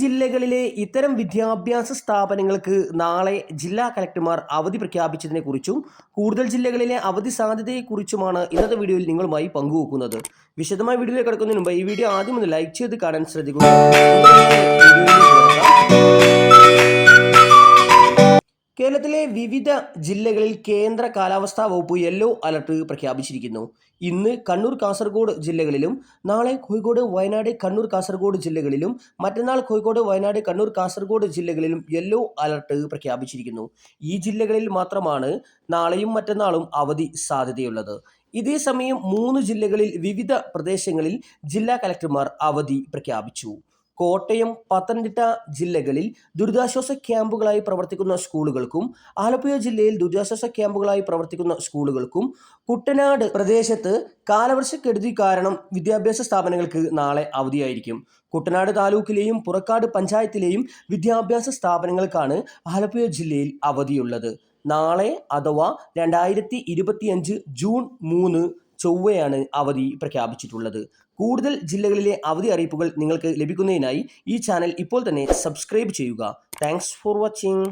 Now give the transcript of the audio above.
ജില്ലകളിലെ ഇത്തരം വിദ്യാഭ്യാസ സ്ഥാപനങ്ങൾക്ക് നാളെ ജില്ലാ കലക്ടർമാർ അവധി പ്രഖ്യാപിച്ചതിനെക്കുറിച്ചും കൂടുതൽ ജില്ലകളിലെ അവധി സാധ്യതയെക്കുറിച്ചുമാണ് ഇന്നത്തെ വീഡിയോയിൽ നിങ്ങളുമായി പങ്കുവെക്കുന്നത്. വിശദമായ വീഡിയോയിലേക്ക് കിടക്കുന്നതിന് മുമ്പ് ഈ വീഡിയോ ആദ്യം ഒന്ന് ലൈക്ക് ചെയ്ത് കാണാൻ ശ്രദ്ധിക്കുക. കേരളത്തിലെ വിവിധ ജില്ലകളിൽ കേന്ദ്ര കാലാവസ്ഥാ വകുപ്പ് യെല്ലോ അലർട്ട് പ്രഖ്യാപിച്ചിരിക്കുന്നു. ഇന്ന് കണ്ണൂർ കാസർഗോഡ് ജില്ലകളിലും നാളെ കോഴിക്കോട് വയനാട് കണ്ണൂർ കാസർഗോഡ് ജില്ലകളിലും മറ്റന്നാൾ കോഴിക്കോട് വയനാട് കണ്ണൂർ കാസർഗോഡ് ജില്ലകളിലും യെല്ലോ അലർട്ട് പ്രഖ്യാപിച്ചിരിക്കുന്നു. ഈ ജില്ലകളിൽ മാത്രമാണ് നാളെയും മറ്റന്നാളും അവധി സാധ്യതയുള്ളത്. ഇതേ സമയം മൂന്ന് ജില്ലകളിൽ വിവിധ പ്രദേശങ്ങളിൽ ജില്ലാ കലക്ടർമാർ അവധി പ്രഖ്യാപിച്ചു. കോട്ടയം പത്തനംതിട്ട ജില്ലകളിൽ ദുരിതാശ്വാസ ക്യാമ്പുകളായി പ്രവർത്തിക്കുന്ന സ്കൂളുകൾക്കും ആലപ്പുഴ ജില്ലയിൽ ദുരിതാശ്വാസ ക്യാമ്പുകളായി പ്രവർത്തിക്കുന്ന സ്കൂളുകൾക്കും കുട്ടനാട് പ്രദേശത്ത് കാലവർഷക്കെടുതി കാരണം വിദ്യാഭ്യാസ സ്ഥാപനങ്ങൾക്ക് നാളെ അവധിയായിരിക്കും. കുട്ടനാട് താലൂക്കിലെയും പുറക്കാട് പഞ്ചായത്തിലെയും വിദ്യാഭ്യാസ സ്ഥാപനങ്ങൾക്കാണ് ആലപ്പുഴ ജില്ലയിൽ അവധിയുള്ളത്. നാളെ അഥവാ രണ്ടായിരത്തി ജൂൺ മൂന്ന് ചൊവ്വയാണ് അവധി പ്രഖ്യാപിച്ചിട്ടുള്ളത്. കൂടുതൽ ജില്ലകളിലെ അവധി അറിയിപ്പുകൾ നിങ്ങൾക്ക് ലഭിക്കുന്നതിനായി ഈ ചാനൽ ഇപ്പോൾ തന്നെ സബ്സ്ക്രൈബ് ചെയ്യുക. Thanks for watching